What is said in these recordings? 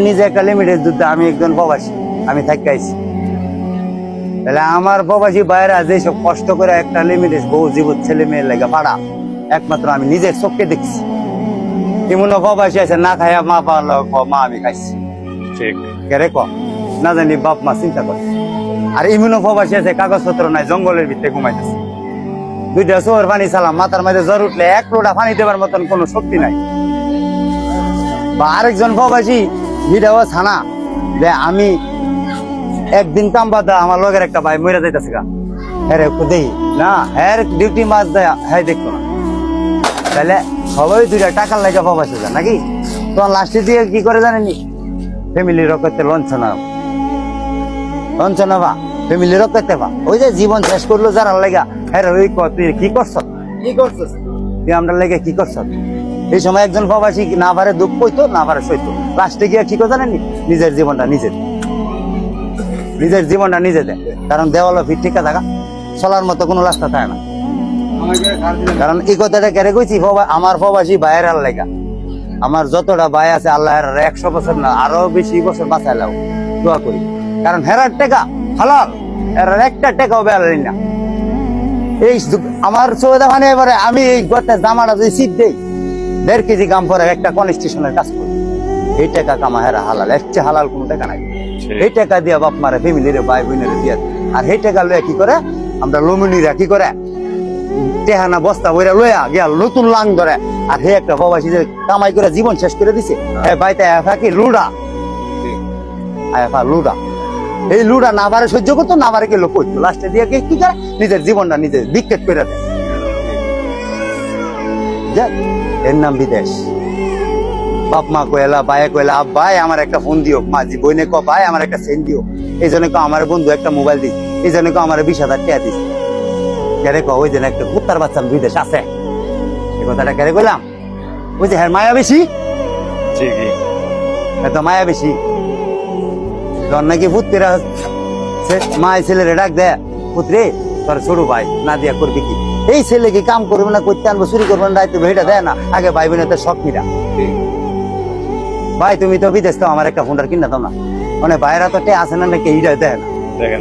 নিজে একটা লিমিটেড যুদ্ধ আমি একজন প্রবাসী আমি তাহলে আমার প্রবাসী বাইরা যেসব কষ্ট করে একটা লিমিটেড বউ জীবন ছেলে মেয়ের লেগে পাড়া একমাত্র আমি নিজের চোখকে দেখছি। এমন প্রবাসী আছে না খাইয়া মা মা আমি খাইছি। ঠিক। কেরে ক? না জানি বাপ মা চিন্তা করে। আর ইমিউনো প্রবাসী আছে কাগজপত্র নাই জঙ্গলের ভিতরে ঘুমাইতেছে। দুইটা চোর পানি চালাম মাথার মাঝে জ্বর উঠলে এক লোটা পানি দেবার মতন কোনো শক্তি নাই। বা আরেকজন প্রবাসী ভিডিও ছানা যে আমি একদিন কাম বাদ আমার লগের একটা ভাই মরে যাইতেছে গা। হ্যাঁ রে দেই না হ্যাঁ ডিউটি মাছ দেয় হ্যাঁ দেখতো না তাহলে সবাই দুইটা টাকার লাগে প্রবাসী যায় নাকি? তোমার লাস্টে দিয়ে কি করে জানেনি? ফ্যামিলি রক্ষাতে লঞ্চনা লঞ্চনা বা ফ্যামিলি রক্ষাতে বা। ওই যে জীবন শেষ করল যারা লেগা হ্যাঁ ওই ক তুই কি করছ? কি করছিস তুই আমরা লেগে কি করছ? এই সময় একজন প্রবাসী না পারে দুঃখ হইতো, না পারে সইতো। লাস্টে গিয়ে কি করে নিজের জীবনটা নিজে। নিজের জীবনটা নিজে দেয়। কারণ দেওয়ালো ফিট ঠিক থাকা, চলার মতো কোনো রাস্তা থাকে না। কারণ এই কথাটা কেড়ে কইছি আমার প্রবাসী ভাইয়ের আর লেগা আমার যতটা ভাই আছে আল্লাহ একশো বছর না, আরও বেশি বছর বাঁচাই লাও, দোয়া করি। কারণ হেরার টেকা হালাল, হেরার একটা টেকাও বেড়ালি না। এই আমার চৌদা মানে এবারে আমি এই গতে জামাটা যদি সিট দেই দেড় কেজি কাম করে একটা কনস্টিটিউশনের কাজ করি। এই টাকা কামা হেরা হালাল এর চেয়ে হালাল কোনো টাকা নাই। এই টাকা দিয়া বাপ মারে ফ্যামিলিরে ভাই বোনের দিয়া। আর এই টাকা লইয়া কি করে? আমরা লমিনিরা কি করে? টেহানা বস্তা বইরা লইয়া গিয়া নতুন লাং ধরে। আর হে একটা প্রবাসী যে কামাই করে জীবন শেষ করে দিছে। হে বাইতে আফা কি লুডা? আফা লুডা। এই লুডা না পারে সহ্য করতো না পারে কি লোক করতো লাস্টে দিয়ে কি কি করে? নিজের জীবনটা নিজে বিক্ষেপ করে দেয়। যাক, এর নাম বিদেশ। বাপ মা কয়লা বায়ে কয়লা আব ভাই আমার একটা ফোন দিও মা জি বইনে ক ভাই আমার একটা সেন দিও। এই জন্য কো আমার বন্ধু একটা মোবাইল দিস। এই জন্য কো আমার বিশ হাজার টাকা দিস। কেরে কো ওই জন্য একটা কুত্তার বাচ্চা বিদেশ আছে। এ কথাটা কেরে কইলাম? ওই যে হ্যাঁ মায়া বেশি ঠিকই এত মায়া বেশি জন নাকি পুত্রেরা মায় ছেলেরে ডাক দে পুত্রে। তোর ছোট ভাই না দিয়া করবি কি? এই ছেলে কি কাম করবে না করতে আনব চুরি করব না রাইতে ভেটা দেয় না? আগে ভাই বোনের শখ মিরা ভাই তুমি তো বিদেশ তো আমার একটা ফোনটার কিনা দাও না। মানে বাইরা তো আছে না নাকি এইটা দেয় না?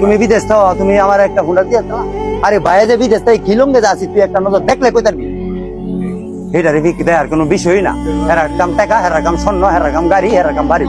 তুমি বিদেশ তো তুমি আমার একটা ফোনটার দিয়ে দাও। আরে বাইরে যে বিদেশ তাই খিলঙ্গে যাচ্ছি তুই একটা নজর দেখলে কই তারবি? এটা রে বিক্রি দেওয়ার কোনো বিষয়ই না। হেরার কাম টাকা হেরার কাম স্বর্ণ হেরার কাম গাড়ি হেরার কাম বাড়ি।